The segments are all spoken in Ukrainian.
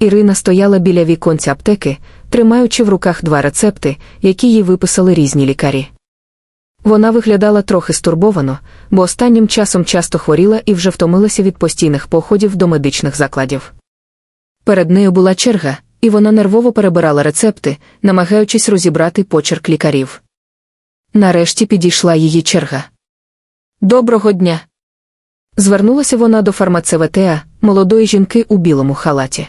Ірина стояла біля віконця аптеки, тримаючи в руках два рецепти, які їй виписали різні лікарі. Вона виглядала трохи стурбовано, бо останнім часом часто хворіла і вже втомилася від постійних походів до медичних закладів. Перед нею була черга, і вона нервово перебирала рецепти, намагаючись розібрати почерк лікарів. Нарешті підійшла її черга. Доброго дня! Звернулася вона до фармацевтеа, молодої жінки у білому халаті.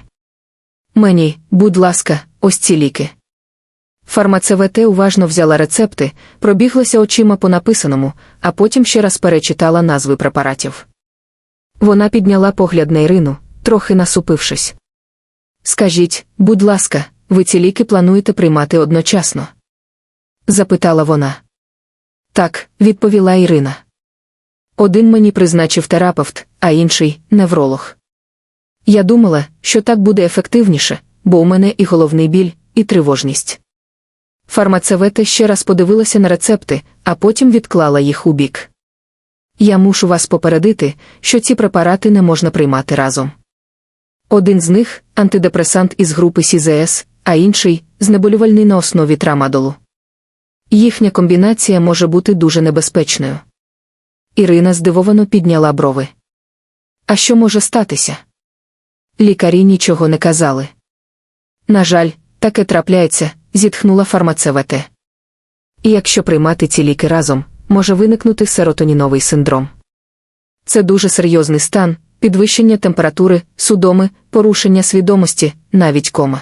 Мені, будь ласка, ось ці ліки. Фармацевте уважно взяла рецепти, пробіглася очима по написаному, а потім ще раз перечитала назви препаратів. Вона підняла погляд на Ірину, трохи насупившись. Скажіть, будь ласка, ви ці ліки плануєте приймати одночасно? запитала вона. Так, відповіла Ірина. Один мені призначив терапевт, а інший невролог. Я думала, що так буде ефективніше, бо у мене і головний біль, і тривожність. Фармацевете ще раз подивилася на рецепти, а потім відклала їх у бік. Я мушу вас попередити, що ці препарати не можна приймати разом. Один з них антидепресант із групи СІЗС, а інший знеболювальний на основі трамадолу. Їхня комбінація може бути дуже небезпечною. Ірина здивовано підняла брови. А що може статися? Лікарі нічого не казали. На жаль, таке трапляється, зітхнула фармацевете. І якщо приймати ці ліки разом, може виникнути серотоніновий синдром. Це дуже серйозний стан, підвищення температури, судоми, порушення свідомості, навіть кома.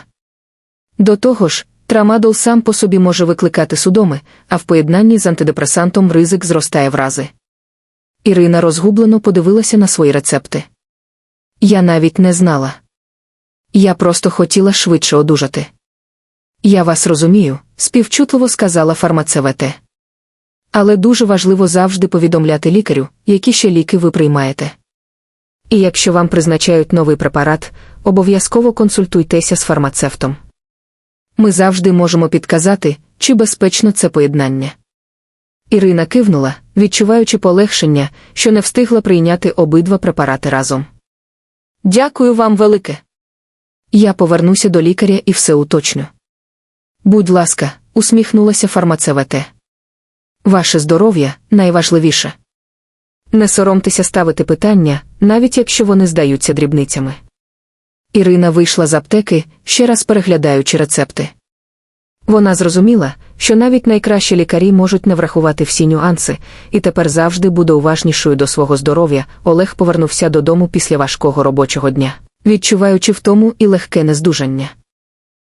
До того ж, трамадол сам по собі може викликати судоми, а в поєднанні з антидепресантом ризик зростає в рази. Ірина розгублено подивилася на свої рецепти. Я навіть не знала. Я просто хотіла швидше одужати. Я вас розумію, співчутливо сказала фармацевете. Але дуже важливо завжди повідомляти лікарю, які ще ліки ви приймаєте. І якщо вам призначають новий препарат, обов'язково консультуйтеся з фармацевтом. Ми завжди можемо підказати, чи безпечно це поєднання. Ірина кивнула, відчуваючи полегшення, що не встигла прийняти обидва препарати разом. Дякую вам велике. Я повернуся до лікаря і все уточню. Будь ласка, усміхнулася фармацевете. Ваше здоров'я найважливіше. Не соромтеся ставити питання, навіть якщо вони здаються дрібницями. Ірина вийшла з аптеки, ще раз переглядаючи рецепти. Вона зрозуміла, що навіть найкращі лікарі можуть не врахувати всі нюанси, і тепер завжди буде уважнішою до свого здоров'я. Олег повернувся додому після важкого робочого дня, відчуваючи втому і легке нездужання.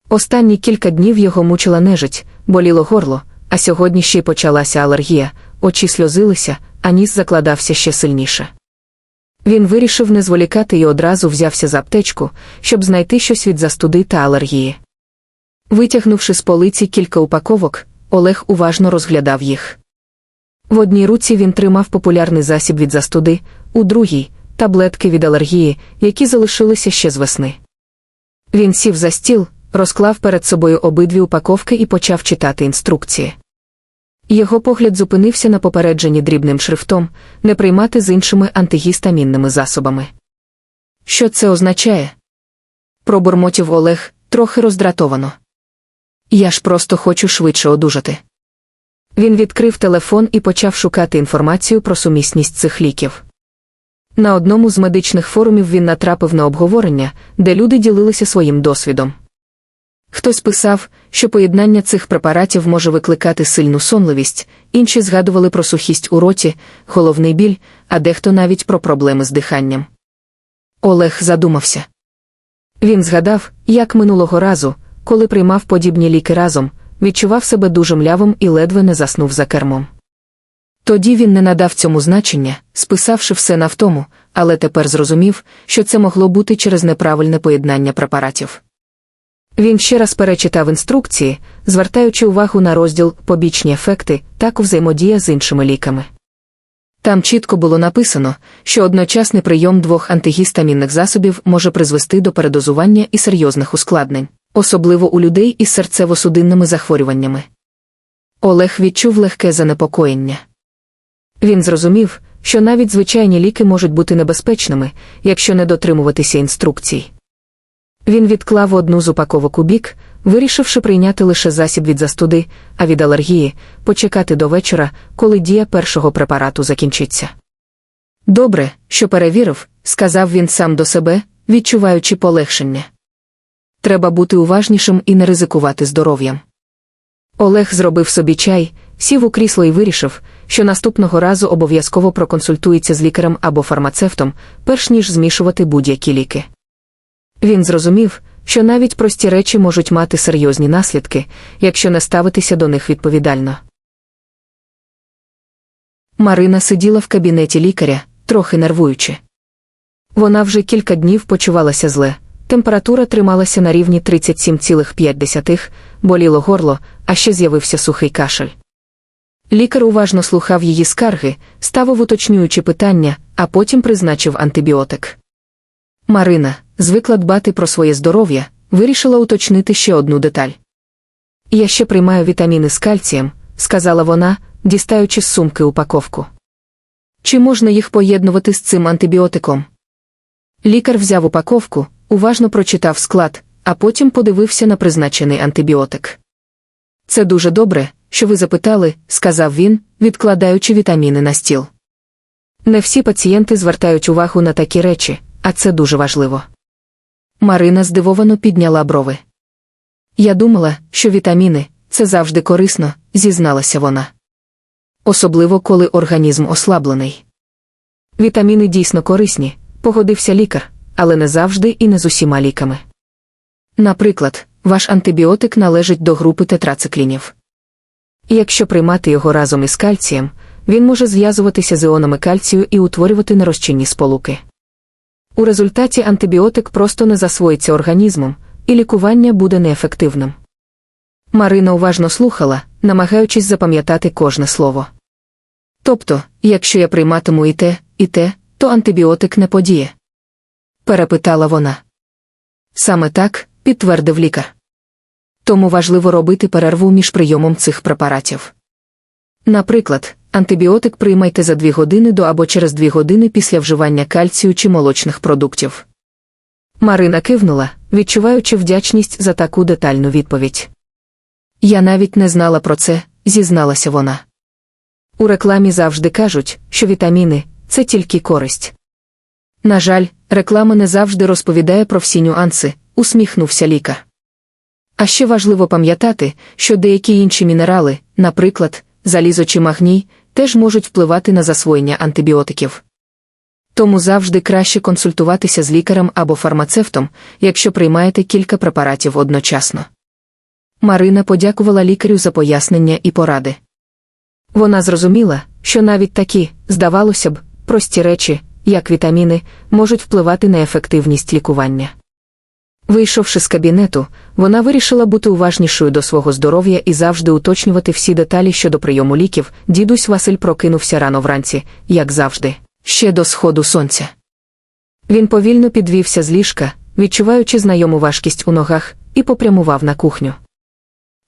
Останні кілька днів його мучила нежить, боліло горло, а сьогодні ще й почалася алергія, очі сльозилися, а ніс закладався ще сильніше. Він вирішив не зволікати і одразу взявся за аптечку, щоб знайти щось від застуди та алергії. Витягнувши з полиці кілька упаковок, Олег уважно розглядав їх. В одній руці він тримав популярний засіб від застуди, у другій таблетки від алергії, які залишилися ще з весни. Він сів за стіл, розклав перед собою обидві упаковки і почав читати інструкції. Його погляд зупинився на попередженні дрібним шрифтом не приймати з іншими антигістамінними засобами. Що це означає? Пробурмотів Олег трохи роздратовано. Я ж просто хочу швидше одужати. Він відкрив телефон і почав шукати інформацію про сумісність цих ліків. На одному з медичних форумів він натрапив на обговорення, де люди ділилися своїм досвідом. Хтось писав, що поєднання цих препаратів може викликати сильну сонливість, інші згадували про сухість у роті, головний біль, а дехто навіть про проблеми з диханням. Олег задумався. Він згадав, як минулого разу, коли приймав подібні ліки разом, відчував себе дуже млявим і ледве не заснув за кермом. Тоді він не надав цьому значення, списавши все на втому, але тепер зрозумів, що це могло бути через неправильне поєднання препаратів. Він ще раз перечитав інструкції, звертаючи увагу на розділ побічні ефекти, так взаємодія з іншими ліками. Там чітко було написано, що одночасний прийом двох антигістамінних засобів може призвести до передозування і серйозних ускладнень, особливо у людей із серцево-судинними захворюваннями. Олег відчув легке занепокоєння. Він зрозумів, що навіть звичайні ліки можуть бути небезпечними, якщо не дотримуватися інструкцій. Він відклав одну з упаковок у бік, вирішивши прийняти лише засіб від застуди, а від алергії почекати до вечора, коли дія першого препарату закінчиться. Добре, що перевірив, сказав він сам до себе, відчуваючи полегшення. Треба бути уважнішим і не ризикувати здоров'ям. Олег зробив собі чай, сів у крісло і вирішив, що наступного разу обов'язково проконсультується з лікарем або фармацевтом, перш ніж змішувати будь-які ліки. Він зрозумів, що навіть прості речі можуть мати серйозні наслідки, якщо не ставитися до них відповідально. Марина сиділа в кабінеті лікаря, трохи нервуючи. Вона вже кілька днів почувалася зле, температура трималася на рівні 37,5, боліло горло, а ще з'явився сухий кашель. Лікар уважно слухав її скарги, ставив уточнюючи питання, а потім призначив антибіотик. Марина, звикла дбати про своє здоров'я, вирішила уточнити ще одну деталь. Я ще приймаю вітаміни з кальцієм, сказала вона, дістаючи з сумки упаковку. Чи можна їх поєднувати з цим антибіотиком? Лікар взяв упаковку, уважно прочитав склад, а потім подивився на призначений антибіотик. Це дуже добре, що ви запитали, сказав він, відкладаючи вітаміни на стіл. Не всі пацієнти звертають увагу на такі речі, а це дуже важливо. Марина здивовано підняла брови. Я думала, що вітаміни це завжди корисно, зізналася вона. Особливо коли організм ослаблений. Вітаміни дійсно корисні, погодився лікар, але не завжди і не з усіма ліками. Наприклад, ваш антибіотик належить до групи тетрациклінів. Якщо приймати його разом із кальцієм, він може зв'язуватися з іонами кальцію і утворювати нерозчинні сполуки. У результаті антибіотик просто не засвоїться організмом, і лікування буде неефективним. Марина уважно слухала, намагаючись запам'ятати кожне слово. Тобто, якщо я прийматиму і те, і те, то антибіотик не подіє? Перепитала вона. Саме так, підтвердив лікар. Тому важливо робити перерву між прийомом цих препаратів. Наприклад, антибіотик приймайте за 2 години до або через 2 години після вживання кальцію чи молочних продуктів. Марина кивнула, відчуваючи вдячність за таку детальну відповідь. Я навіть не знала про це, зізналася вона. У рекламі завжди кажуть, що вітаміни це тільки користь. На жаль, реклама не завжди розповідає про всі нюанси, усміхнувся лікар. А ще важливо пам'ятати, що деякі інші мінерали, наприклад, залізо чи магній, теж можуть впливати на засвоєння антибіотиків. Тому завжди краще консультуватися з лікарем або фармацевтом, якщо приймаєте кілька препаратів одночасно. Марина подякувала лікарю за пояснення і поради. Вона зрозуміла, що навіть такі, здавалося б, прості речі, як вітаміни, можуть впливати на ефективність лікування. Вийшовши з кабінету, вона вирішила бути уважнішою до свого здоров'я і завжди уточнювати всі деталі щодо прийому ліків. Дідусь Василь прокинувся рано вранці, як завжди, ще до сходу сонця. Він повільно підвівся з ліжка, відчуваючи знайому важкість у ногах, і попрямував на кухню.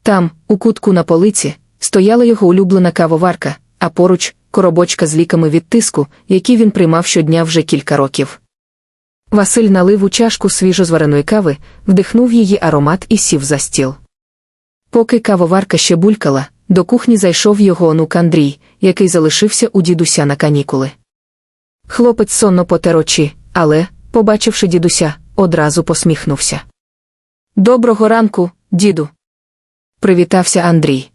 Там, у кутку на полиці, стояла його улюблена кавоварка, а поруч коробочка з ліками від тиску, які він приймав щодня вже кілька років. Василь налив у чашку свіжозвареної кави, вдихнув її аромат і сів за стіл. Поки кавоварка ще булькала, до кухні зайшов його онук Андрій, який залишився у дідуся на канікули. Хлопець сонно потер очі, але, побачивши дідуся, одразу посміхнувся. Доброго ранку, діду. Привітався Андрій.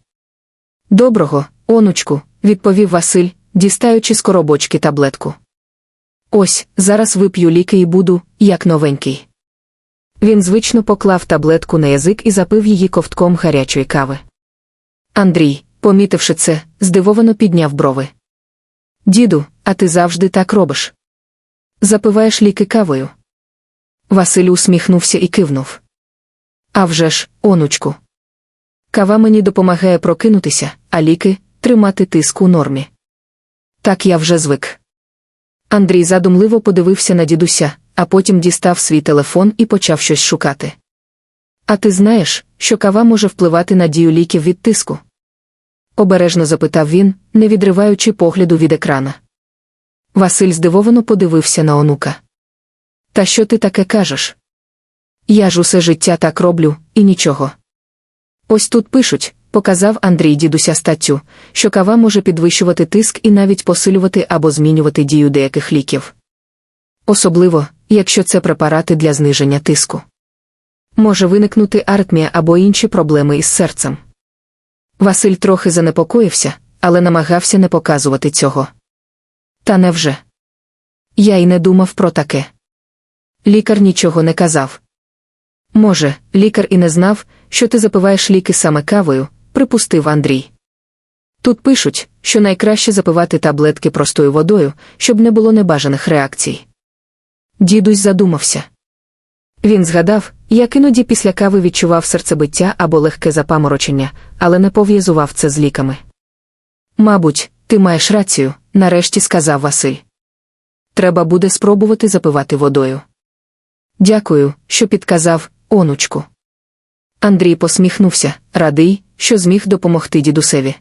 Доброго, онучку, відповів Василь, дістаючи з коробочки таблетку. Ось, зараз вип'ю ліки і буду, як новенький. Він звично поклав таблетку на язик і запив її ковтком гарячої кави. Андрій, помітивши це, здивовано підняв брови. Діду, а ти завжди так робиш. Запиваєш ліки кавою. Василь усміхнувся і кивнув. «А вже ж, онучку. Кава мені допомагає прокинутися, а ліки тримати тиск у нормі. Так я вже звик. Андрій задумливо подивився на дідуся, а потім дістав свій телефон і почав щось шукати. А ти знаєш, що кава може впливати на дію ліків від тиску? обережно запитав він, не відриваючи погляду від екрана. Василь здивовано подивився на онука. Та що ти таке кажеш? Я ж усе життя так роблю, і нічого. Ось тут пишуть, показав Андрій дідуся статтю, що кава може підвищувати тиск і навіть посилювати або змінювати дію деяких ліків. Особливо, якщо це препарати для зниження тиску. Може виникнути аритмія або інші проблеми із серцем. Василь трохи занепокоївся, але намагався не показувати цього. Та невже? Я й не думав про таке. Лікар нічого не казав. Може, лікар і не знав, що ти запиваєш ліки саме кавою, припустив Андрій. Тут пишуть, що найкраще запивати таблетки простою водою, щоб не було небажаних реакцій. Дідусь задумався. Він згадав, як іноді після кави відчував серцебиття або легке запаморочення, але не пов'язував це з ліками. Мабуть, ти маєш рацію, нарешті сказав Василь. Треба буде спробувати запивати водою. Дякую, що підказав, онучку. Андрій посміхнувся, радий, що зміг допомогти дідусеві.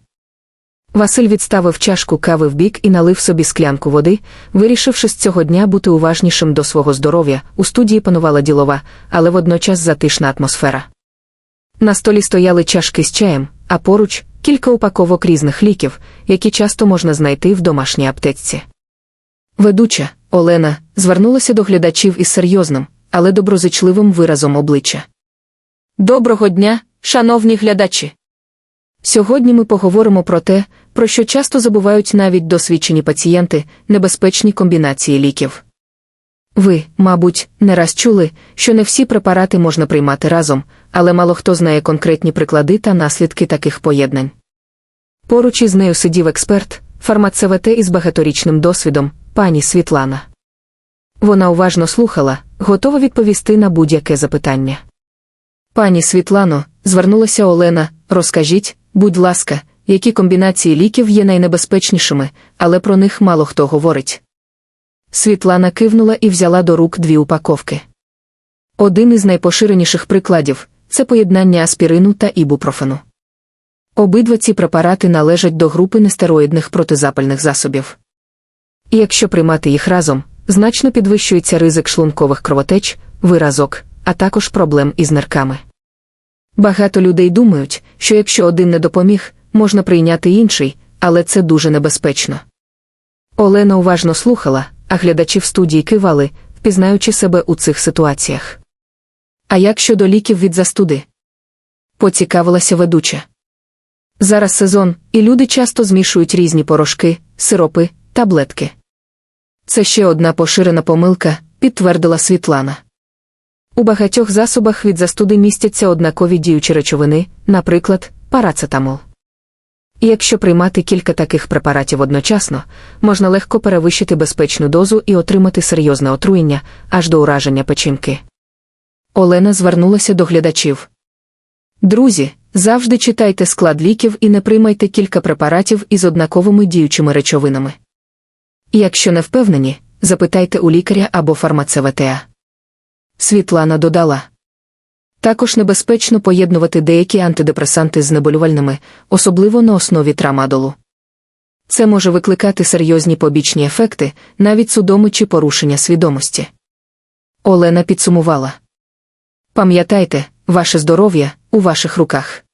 Василь відставив чашку кави вбік і налив собі склянку води, вирішивши з цього дня бути уважнішим до свого здоров'я. У студії панувала ділова, але водночас затишна атмосфера. На столі стояли чашки з чаєм, а поруч кілька упаковок різних ліків, які часто можна знайти в домашній аптечці. Ведуча Олена звернулася до глядачів із серйозним, але доброзичливим виразом обличчя. Доброго дня, шановні глядачі! Сьогодні ми поговоримо про те, про що часто забувають навіть досвідчені пацієнти небезпечні комбінації ліків. Ви, мабуть, не раз чули, що не всі препарати можна приймати разом, але мало хто знає конкретні приклади та наслідки таких поєднань. Поруч із нею сидів експерт, фармацевт із багаторічним досвідом, пані Світлана. Вона уважно слухала, готова відповісти на будь-яке запитання. Пані Світлано, звернулася Олена, розкажіть, будь ласка, які комбінації ліків є найнебезпечнішими, але про них мало хто говорить. Світлана кивнула і взяла до рук дві упаковки. Один із найпоширеніших прикладів це поєднання аспірину та ібупрофену. Обидва ці препарати належать до групи нестероїдних протизапальних засобів. І якщо приймати їх разом, значно підвищується ризик шлункових кровотеч, виразок, а також проблем із нирками. Багато людей думають, що якщо один не допоміг, можна прийняти інший, але це дуже небезпечно. Олена уважно слухала, а глядачі в студії кивали, впізнаючи себе у цих ситуаціях. А як щодо ліків від застуди? Поцікавилася ведуча. Зараз сезон, і люди часто змішують різні порошки, сиропи, таблетки. Це ще одна поширена помилка, підтвердила Світлана. У багатьох засобах від застуди містяться однакові діючі речовини, наприклад, парацетамол. Якщо приймати кілька таких препаратів одночасно, можна легко перевищити безпечну дозу і отримати серйозне отруєння аж до ураження печінки. Олена звернулася до глядачів. Друзі, завжди читайте склад ліків і не приймайте кілька препаратів із однаковими діючими речовинами. Якщо не впевнені, запитайте у лікаря або фармацевта. Світлана додала. Також небезпечно поєднувати деякі антидепресанти з знеболювальними, особливо на основі трамадолу. Це може викликати серйозні побічні ефекти, навіть судоми чи порушення свідомості. Олена підсумувала. Пам'ятайте, ваше здоров'я у ваших руках.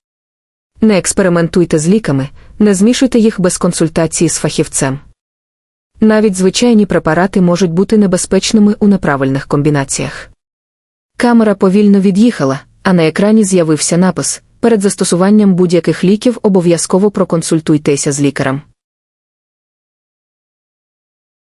Не експериментуйте з ліками, не змішуйте їх без консультації з фахівцем. Навіть звичайні препарати можуть бути небезпечними у неправильних комбінаціях. Камера повільно від'їхала, а на екрані з'явився напис: перед застосуванням будь-яких ліків обов'язково проконсультуйтеся з лікарем.